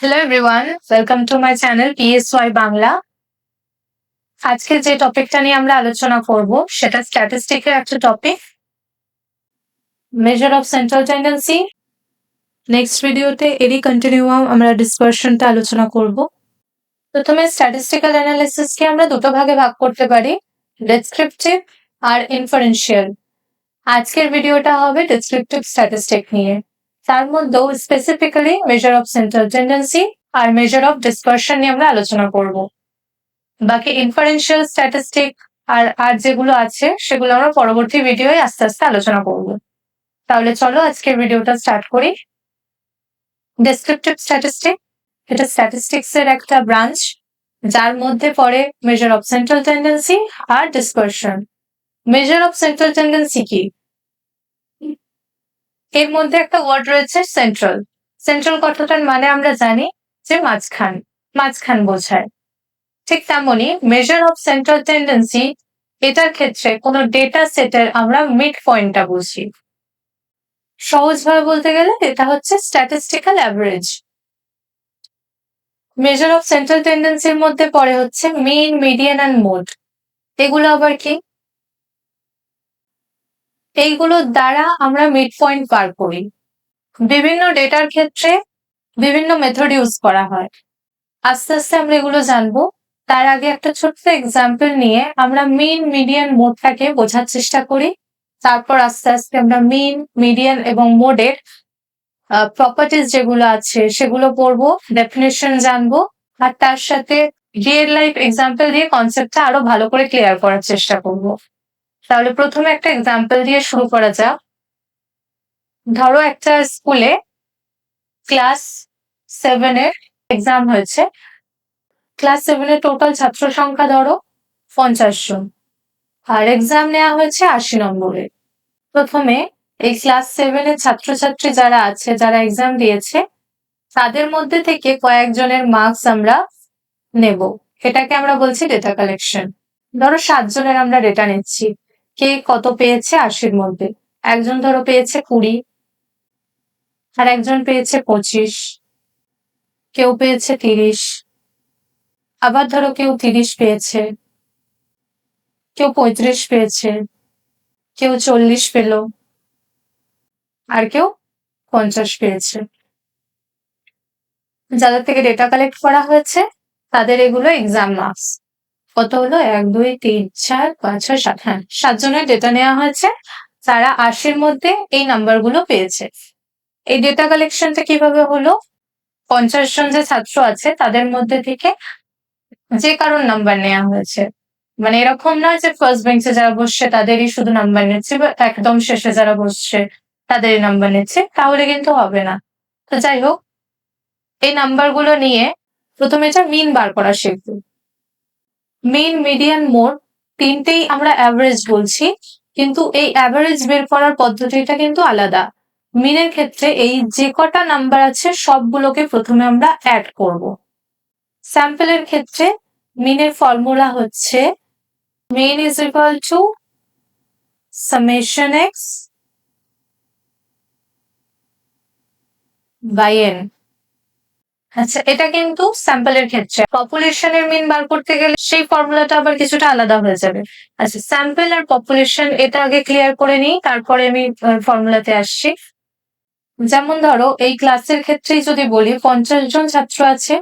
Hello everyone welcome to my channel PSY Bangla আজকে যে টপিকটা নিয়ে আমরা আলোচনা করব, সেটা স্ট্যাটিস্টিকের একটা topic measure of central tendency next ভিডিওতে এরই কন্টিনিউয়াম আমরা ডিসকাশনটা আলোচনা করব। প্রথমে স্ট্যাটিস্টিক্যাল অ্যানালিসিসকে আমরা দুটো ভাগে ভাগ করতে পারি ডেসক্রিপটিভ আর ইনফারেন্সিয়াল আজকের ভিডিওটা হবে ডেসক্রিপটিভ স্ট্যাটিস্টিক নিয়ে। তার মধ্যেও specifically measure of central tendency R measure of dispersion নিয়ে আমরা আলোচনা করব। বাকি ইনফারেন্সিয়াল স্ট্যাটিস্টিক আর আর যেগুলো আছে, সেগুলো আমরা পরবর্তী ভিডিওয়ে আস্তে আস্তে আলোচনা করব। তাহলে চলো আজকের ভিডিওটা স্টার্ট করি। ডেসক্রিপটিভ স্ট্যাটিস্টিক এটা স্ট্যাটিস্টিক্স এর একটা ব্রাঞ্চ যার মধ্যে পড়ে measure of central tendency R dispersion measure of central tendency কি? এর মধ্যে একটা ওয়ার্ড রয়েছে সেন্ট্রাল সেন্ট্রাল কথাটার মানে আমরা জানি যে মাঝখান মাঝখান বোঝায়। ঠিক তেমনি মেজার অফ সেন্ট্রাল টেন্ডেন্সি এটার ক্ষেত্রে কোনো ডেটা সেটের আমরা মিড পয়েন্টটা বুঝি। সহজভাবে বলতে গেলে এটা হচ্ছে statistical average measure of central টেন্ডেন্সির মধ্যে পড়ে হচ্ছে মিন মিডিয়ান অ্যান্ড মোড এগুলো আবার কি? এইগুলোর দ্বারা আমরা মিড পয়েন্ট পার করি। বিভিন্ন ডেটার ক্ষেত্রে বিভিন্ন মেথড ইউজ করা হয়। আস্তে আস্তে আমরা এগুলো জানব। তার আগে একটা ছোট্ট এক্সাম্পল নিয়ে আমরা মিন মিডিয়ান মোডটাকে বোঝার চেষ্টা করি। তারপর আস্তে আস্তে আমরা মিন মিডিয়ান এবং মোডের প্রপার্টিস যেগুলো আছে সেগুলো পড়ব ডেফিনেশন জানব। আর তার সাথে রিয়েল লাইফ এক্সাম্পল দিয়ে কনসেপ্টটা আরও ভালো করে ক্লিয়ার করার চেষ্টা করব। তাহলে প্রথমে একটা এক্সাম্পল দিয়ে শুরু করা যাক। ধরো একটা স্কুলে ক্লাস সেভেনের এক্সাম হয়েছে। ক্লাস সেভেনের টোটাল ছাত্র সংখ্যা ধরো পঞ্চাশ জন। আর এক্সাম নেওয়া হয়েছে আশি নম্বরে। প্রথমে এই ক্লাস সেভেনের ছাত্রছাত্রী যারা আছে, যারা এক্সাম দিয়েছে, তাদের মধ্যে থেকে কয়েকজনের মার্কস আমরা নেব। এটাকে আমরা বলছি ডেটা কালেকশন ধরো সাতজনের আমরা ডেটা নিচ্ছি। কে কত পেয়েছে আশির মধ্যে? একজন ধরো পেয়েছে কুড়ি, আর একজন পেয়েছে পঁচিশ, কেউ পেয়েছে তিরিশ, আবার ধরো কেউ তিরিশ পেয়েছে, কেউ পঁয়ত্রিশ পেয়েছে, কেউ চল্লিশ পেল, আর কেউ পঞ্চাশ পেয়েছে। যাদের থেকে ডেটা কালেক্ট করা হয়েছে, তাদের এগুলো এক্সাম মার্কস কত হলো? এক, দুই, তিন, চার, পাঁচ, ছয়, সাত। হ্যাঁ সাতজনের ডেটা নেওয়া হয়েছে। তারা আশির মধ্যে এই নাম্বারগুলো পেয়েছে। এই ডেটা কালেকশনটা কীভাবে হলো? পঞ্চাশ জন যে ছাত্র আছে, তাদের মধ্যে থেকে যে কারোর নাম্বার নেওয়া হয়েছে। মানে এরকম নয় যে ফার্স্ট বেঞ্চে যারা বসছে, তাদেরই শুধু নাম্বার নিচ্ছে বা একদম শেষে যারা বসছে, তাদেরই নাম্বার নিচ্ছে। তাহলে কিন্তু হবে না। তো যাই হোক, এই নাম্বারগুলো নিয়ে প্রথমে এটা মিন বার করা শিখব। মেন মিডিয়ান মোড তিনটেই আমরা অ্যাভারেজ বলছি, কিন্তু এই অ্যাভারেজ বের করার পদ্ধতিটা কিন্তু আলাদা। মিনের ক্ষেত্রে এই যে কটা নাম্বার আছে, সবগুলোকে প্রথমে আমরা অ্যাড করব। স্যাম্পলের ক্ষেত্রে মিনের ফর্মুলা হচ্ছে mean is equal to summation x by n আচ্ছা এটা কিন্তু স্যাম্পলের ক্ষেত্রে। পপুলেশনের মিন বার করতে গেলে সেই ফর্মুলাটা আবার কিছুটা আলাদা হয়ে যাবে। আচ্ছা স্যাম্পল আর পপুলেশন এটা আগে ক্লিয়ার করে নিই, তারপরে আমি ফর্মুলাতে আসছি। যেমন ধরো, এই ক্লাসের ক্ষেত্রেই যদি বলি, পঞ্চাশ জন ছাত্র আছে,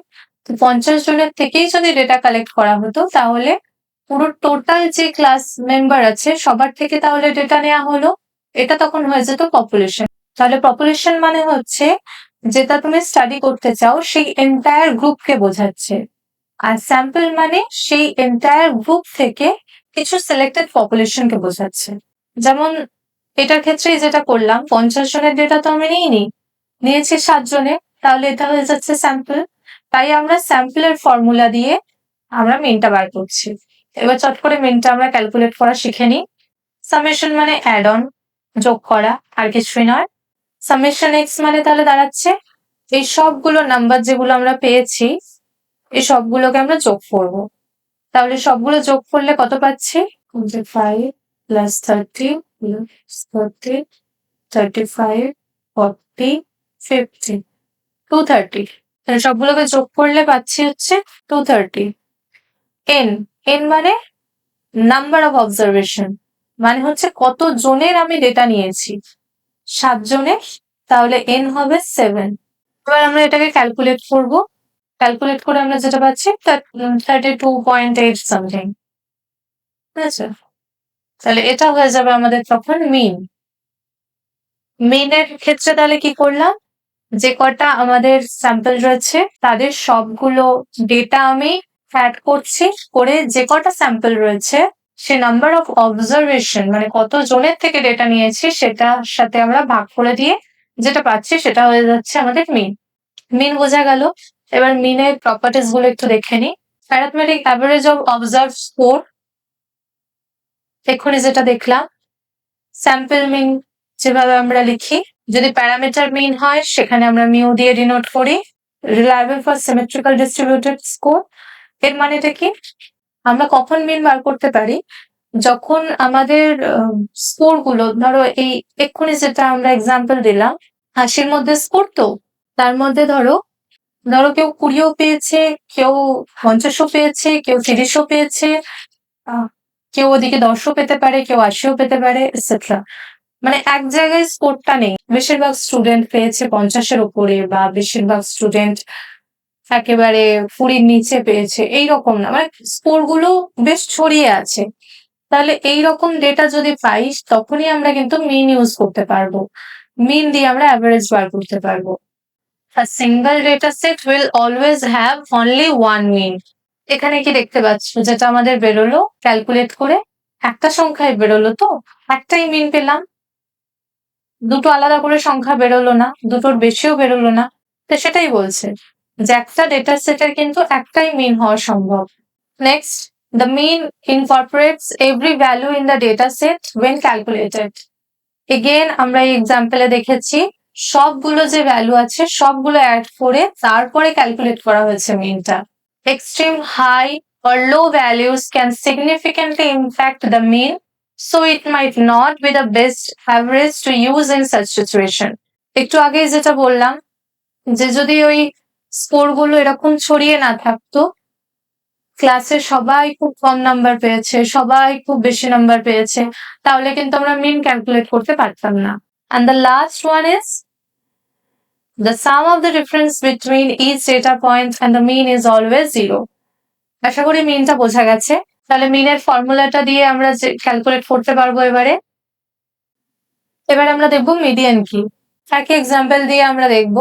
তো পঞ্চাশ জনের থেকেই যদি ডেটা কালেক্ট করা হতো, তাহলে পুরো টোটাল যে ক্লাস মেম্বার আছে, সবার থেকে তাহলে ডেটা নেওয়া হলো। এটা তখন হয়ে যেত পপুলেশন তাহলে পপুলেশন মানে হচ্ছে যেটা তুমি স্টাডি করতে চাও, সেই এন্টায়ার গ্রুপকে বোঝাচ্ছে। আর স্যাম্পল মানে সেই এন্টায়ার গ্রুপ থেকে কিছু সিলেক্টেড পপুলেশনকে বোঝাচ্ছে। যেমন, এটার ক্ষেত্রে যেটা করলাম, পঞ্চাশ জনের ডেটা তো আমি নিইনি, নিয়েছি সাত জনের তাহলে এটা হয়ে যাচ্ছে স্যাম্পল তাই আমরা স্যাম্পলের ফর্মুলা দিয়ে আমরা মেনটা বার করছি। এবার চট করে মেনটা আমরা ক্যালকুলেট করা শিখে নিই। সামেশন মানে অ্যাড অন যোগ করা, আর কিছুই নয়। সামেশন এক্স মানে তাহলে দাঁড়াচ্ছে। এই সবগুলো নাম্বার যেগুলো আমরা পেয়েছি এই সবগুলোকে আমরা যোগ করব। তাহলে সবগুলো যোগ করলে কত পাচ্ছি? Five plus thirty thirty thirty five forty fifty two thirty তাহলে সবগুলোকে যোগ করলে পাচ্ছি হচ্ছে টু থার্টি এন এন মানে নাম্বার অফ অবজারভেশন মানে হচ্ছে কত জনের আমি ডেটা নিয়েছি। সাত জনের তাহলে এন হবে সেভেন এবার আমরা এটাকে ক্যালকুলেট করব। ক্যালকুলেট করে আমরা যেটা পাচ্ছি thirty two point eight something ঠিক আছে? তাহলে এটা হয়ে যাবে আমাদের তখন মিন মিনের ক্ষেত্রে তাহলে কি করলাম? যে কটা আমাদের স্যাম্পল রয়েছে, তাদের সবগুলো ডেটা আমি অ্যাড করছি, করে যে কটা স্যাম্পল রয়েছে সে নাম্বার অফ অবজারভেশন মানে কত জনের থেকে ডেটা নিয়েছি সেটার সাথে আমরা ভাগ করে দিয়ে যেটা পাচ্ছি সেটা হয়ে যাচ্ছে আমাদের মিন মিন বোঝা গেল। এবার মিনের প্রপার্টিসগুলো একটু দেখে নিই। Arithmetic average of observe score এক্ষুনি যেটা দেখলাম। স্যাম্পল মিন যেভাবে আমরা লিখি। যদি প্যারামিটার মিন হয়, সেখানে আমরা মিউ দিয়ে ডিনোট করি। Reliable for symmetrical distributed score এর মানেটা কি? আমরা কখন মিন বার করতে পারি? যখন আমাদের স্কোরগুলো, ধরো এই এক্ষুনি যেটা আমরা এক্সাম্পল দিলাম, হাসির মধ্যে স্কোর তো? তার মধ্যে ধরো ধরো কেউ কুড়িও পেয়েছে, কেউ পঞ্চাশও পেয়েছে, কেউ তিরিশও পেয়েছে কেউ ওদিকে দশও পেতে পারে, কেউ আশিও পেতে পারে এটসেট্রা মানে এক জায়গায় স্কোরটা নেই। বেশিরভাগ স্টুডেন্ট পেয়েছে পঞ্চাশের উপরে বা বেশিরভাগ স্টুডেন্ট একেবারে কুড়ির নিচে পেয়েছে এই রকম না। মানে স্কোরগুলো বেশ ছড়িয়ে আছে। তাহলে এই রকম ডেটা যদি পাই, তখনই আমরা কিন্তু মিন ইউজ করতে পারব। মিন দিয়ে আমরা অ্যাভারেজ বার করতে পারব। A data set will always have only one mean. এখানে কি দেখতে পাচ্ছ? যেটা আমাদের বেরোলো ক্যালকুলেট করে একটা সংখ্যায় বেরোলো তো, একটাই মিন পেলাম। দুটো আলাদা করে সংখ্যা বেরোলো না, দুটোর বেশিও বেরোলো না। তো সেটাই বলছে। যে একটা ডেটা সেটের কিন্তু একটাই মিন হওয়া সম্ভব। Next the mean incorporates every value in the data set when calculated again আমরা এই এক্সাম্পলে দেখেছি সবগুলো যে ভ্যালু আছে সবগুলো অ্যাড করে তারপরে ক্যালকুলেট করা হয়েছে মিনটা extreme high or low values can significantly impact the mean, so it might not be the best average to use in such situation. একটু আগে যেটা বললাম যে যদি ওই স্কোরগুলো এরকম ছড়িয়ে না থাকতো। ক্লাসে সবাই খুব কম নাম্বার পেয়েছে, সবাই খুব বেশি নাম্বার পেয়েছে। তাহলে কিন্তু আমরা মিন ক্যালকুলেট করতে পারতাম না। And the last one is, the sum of the difference between each data point and the mean is always zero. আশা করি মিনটা বোঝা গেছে। তাহলে মিনের ফর্মুলাটা দিয়ে আমরা ক্যালকুলেট করতে পারব এবারে। এবার আমরা দেখব মিডিয়ান কি। একই এক্সাম্পল দিয়ে আমরা দেখব।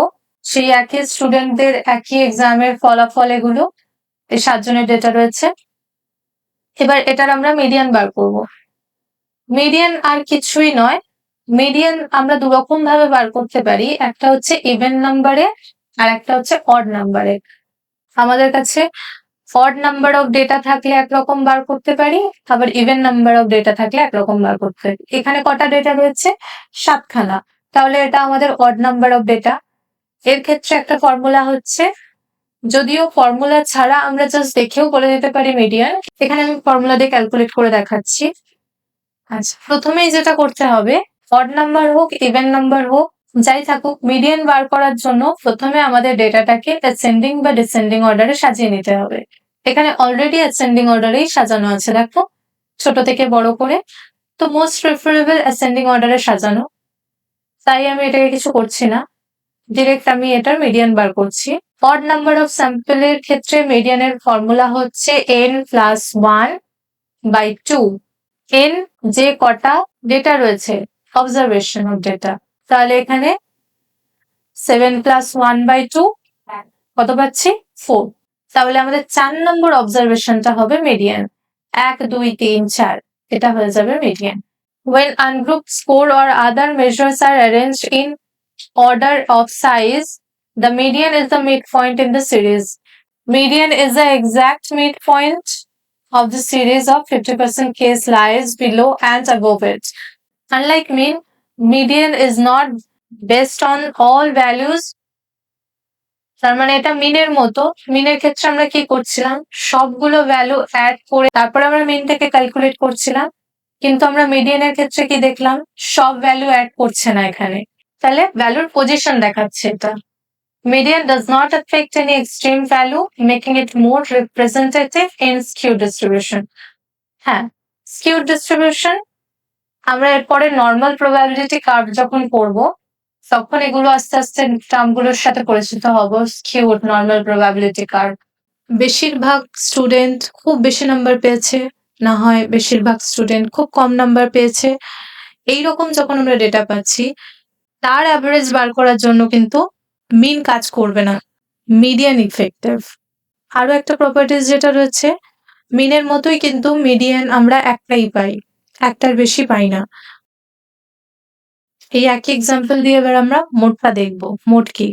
সেই একই স্টুডেন্টদের একই এক্সামের ফলাফল এগুলো, এই সাতজনের ডেটা রয়েছে। এবার এটার আমরা মিডিয়ান বার করব। মিডিয়ান আর কিছুই নয়। মিডিয়ান আমরা দু রকম ভাবে বার করতে পারি। একটা হচ্ছে ইভেন নাম্বারে আর একটা হচ্ছে অড নাম্বারে আমাদের কাছে অড নাম্বার অফ ডেটা থাকলে একরকম বার করতে পারি, আবার ইভেন নাম্বার অফ ডেটা থাকলে একরকম বার করতে পারি। এখানে কটা ডেটা রয়েছে? সাতখানা। তাহলে এটা আমাদের অড নাম্বার অফ ডেটা এর ক্ষেত্রে একটা ফর্মুলা হচ্ছে, যদিও ফর্মুলা ছাড়া আমরা জাস্ট দেখেও বলে দিতে পারি মিডিয়ান এখানে আমি ফর্মুলা দিয়ে ক্যালকুলেট করে দেখাচ্ছি। আচ্ছা প্রথমেই যেটা করতে হবে অড নাম্বার হোক ইভেন নাম্বার হোক, যাই থাকুক মিডিয়ান বার করার জন্য প্রথমে আমাদের ডেটাটাকে অ্যাসেন্ডিং বা ডিসেন্ডিং অর্ডারে সাজিয়ে নিতে হবে। এখানে অলরেডি অ্যাসেন্ডিং অর্ডারেই সাজানো আছে, দেখো, ছোট থেকে বড় করে। তো মোস্ট প্রেফারেবল অ্যাসেন্ডিং অর্ডারে সাজানো। তাই আমি এটাকে কিছু করছি না। ডিরেক্ট আমি এটার মিডিয়ান বার করছি। অড নাম্বার অফ স্যাম্পলের ক্ষেত্রে মিডিয়ানের ফর্মুলা হচ্ছে n plus one by two n যে কটা ডেটা রয়েছে অবজারভেশন অফ ডেটা তাহলে এখানে seven plus one by two কত পাচ্ছি? ফোর তাহলে আমাদের চার নম্বর অবজারভেশনটা হবে মিডিয়ান এক, দুই, তিন, চার, এটা হয়ে যাবে median when ungrouped score or other measures are arranged in order of size the median is the midpoint in the series median is the exact midpoint of the series of 50% case lies below and above it unlike mean median is not based on all values তার মানে এটা মিনের মতো মিনের ক্ষেত্রে আমরা কি করছিলাম সবগুলো ভ্যালু অ্যাড করে তারপরে আমরা মিনটাকে ক্যালকুলেট করছিলাম কিন্তু আমরা মিডিয়ানের ক্ষেত্রে কি দেখলাম সব ভ্যালু অ্যাড করছে না এখানে তাহলে ভ্যালুর পজিশন দেখাচ্ছে এটা। Median does not affect any extreme value, making it more representative in skew distribution. হ্যাঁ স্কিউ ডিস্ট্রিবিউশন আমরা এরপরে নর্মাল প্রবাবিলিটি কার্ভ যখন করব তখন এগুলো আস্তে আস্তে টার্মগুলোর সাথে পরিচিত হব স্কিউ নর্মাল প্রবাবিলিটি কার্ভ বেশিরভাগ স্টুডেন্ট খুব বেশি নাম্বার পেয়েছে না হয় বেশিরভাগ স্টুডেন্ট খুব কম নাম্বার পেয়েছে। এই রকম যখন আমরা ডেটা পাচ্ছি তার অ্যাভারেজ বার করার জন্য কিন্তু মিন কাজ করবে না। মিডিয়ান ইফেক্টিভ আরও একটা প্রপার্টিজ যেটা রয়েছে মিনের মতোই কিন্তু মিডিয়ান আমরা একটাই পাই, একটার বেশি পাই না। এই একই এক্সাম্পল দিয়ে এবার আমরা মোটটা দেখব, মোট কি?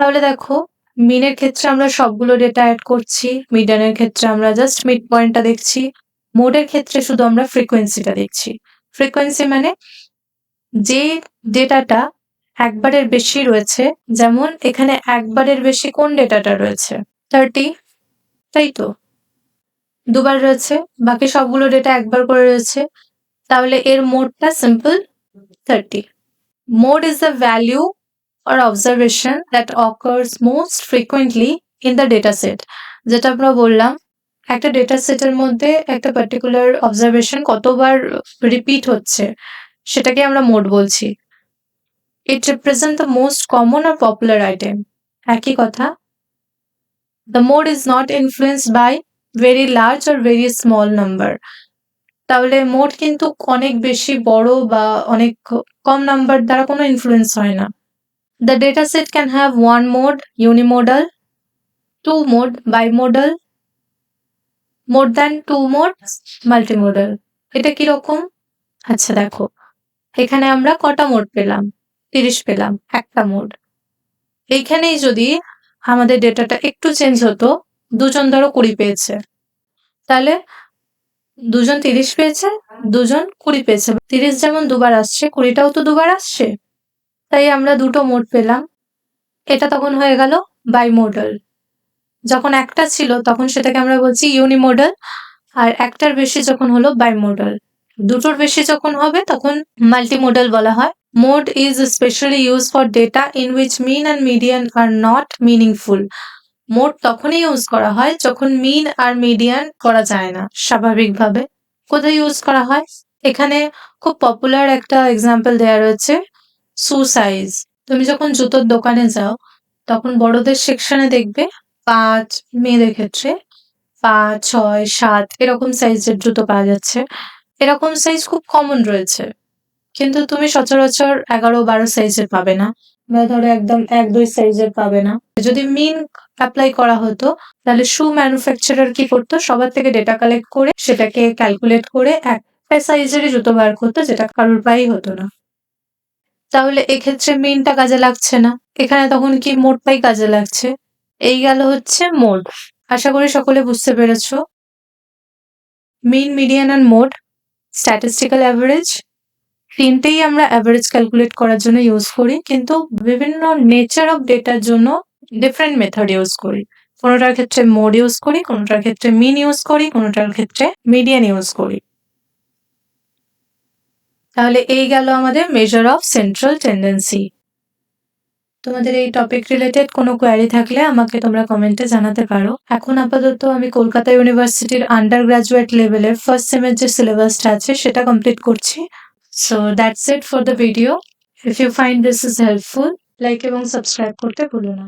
তাহলে দেখো মিনের ক্ষেত্রে আমরা সবগুলো ডেটা অ্যাড করছি মিডিয়ানের ক্ষেত্রে আমরা জাস্ট মিড পয়েন্টটা দেখছি মোডের ক্ষেত্রে শুধু আমরা ফ্রিকোয়েন্সিটা দেখছি। ফ্রিকোয়েন্সি মানে যে ডেটাটা একবারের বেশি রয়েছে, যেমন এখানে একবারের বেশি কোন ডেটাটা রয়েছে? থার্টি তাই তো? দুবার রয়েছে, বাকি সবগুলো ডেটা একবার করে রয়েছে, তাহলে এর মোডটা simple thirty mode is the value or observation that occurs most frequently in the data set. যেটা আমরা বললাম, একটা ডেটা সেটের মধ্যে একটা পার্টিকুলার অবজারভেশন কতবার রিপিট হচ্ছে? সেটাকে আমরা মোড বলছি। It represent the most common or popular item একই কথা। The mode is not influence by very large or very small number তাহলে মোড কিন্তু অনেক বেশি বড় বা অনেক কম নাম্বার দ্বারা কোনো ইনফ্লুয়েন্স হয় না। The data The dataset can have one mode, unimodal, two mode, bimodal, more than two modes, multimodal. এটা কীরকম আচ্ছা দেখো। এখানে আমরা কটা মোড পেলাম? তিরিশ পেলাম, একটা মোড। এইখানেই যদি আমাদের ডেটাটা একটু চেঞ্জ হতো, দুজন ধরো কুড়ি পেয়েছে। তাহলে দুজন তিরিশ পেয়েছে, দুজন কুড়ি পেয়েছে। তিরিশ যেমন দুবার আসছে, কুড়িটাও তো দুবার আসছে। তাই আমরা দুটো মোড পেলাম। এটা তখন হয়ে গেল বাই মোডাল। যখন একটা ছিল, তখন সেটাকে আমরা বলছি ইউনি ইউনিমোডাল আর একটার বেশি যখন হলো বাই মোডাল। দুটোর বেশি যখন হবে, তখন মাল্টিমোডাল বলা হয়। Mode is specially use for data in which mean and median are not meaningful mode তখনই ইউজ করা হয় যখন মিন আর মিডিয়ান করা যায় না, স্বাভাবিকভাবে। কোথায় ইউজ করা হয়? এখানে খুব পপুলার একটা এক্সাম্পল দেওয়া রয়েছে সু সাইজ তুমি যখন জুতোর দোকানে যাও, তখন বড়দের সেকশনে দেখবে পাঁচ, মেয়েদের ক্ষেত্রে পাঁচ, ছয়, সাত, এরকম সাইজের জুতো পাওয়া যাচ্ছে। এরকম সাইজ খুব কমন রয়েছে। কিন্তু তুমি সচরাচর এগারো বারো সাইজের পাবে না। বা ধরো একদম এক দুই সাইজের পাবে না। যদি মিন অ্যাপ্লাই করা হতো, তাহলে শু ম্যানুফ্যাকচারার কি করতো? সবার থেকে ডেটা কালেক্ট করে সেটাকে ক্যালকুলেট করে একটা সাইজেরই জুতো বার করতো, যেটা কারোর পায়েই হতো না। তাহলে এক্ষেত্রে মিনটা কাজে লাগছে না। এখানে তখন কি মোডটাই কাজে লাগছে? এই গেল হচ্ছে মোড আশা করি সকলে বুঝতে পেরেছ। Mean median and mode statistical average তিনটেই আমরা অ্যাভারেজ ক্যালকুলেট করার জন্য ইউজ করি, কিন্তু বিভিন্ন নেচার অফ ডেটার জন্য ডিফারেন্ট মেথড ইউজ করি। কোনোটার ক্ষেত্রে মোড ইউজ করি, কোনোটার ক্ষেত্রে মিন ইউজ করি, কোনোটার ক্ষেত্রে মিডিয়ান ইউজ করি। তাহলে এই গেল আমাদের মেজার অফ সেন্ট্রাল টেন্ডেন্সি তোমাদের এই টপিক রিলেটেড কোনো কোয়ারি থাকলে আমাকে তোমরা কমেন্টে জানাতে পারো। এখন আপাতত আমি কলকাতা ইউনিভার্সিটির আন্ডার গ্রাজুয়েট লেভেলের ফার্স্ট সেমের যে সিলেবাসটা আছে, সেটা কমপ্লিট করছি। So that's it for the video if you find this is helpful like এবং সাবস্ক্রাইব করতে ভুলো না।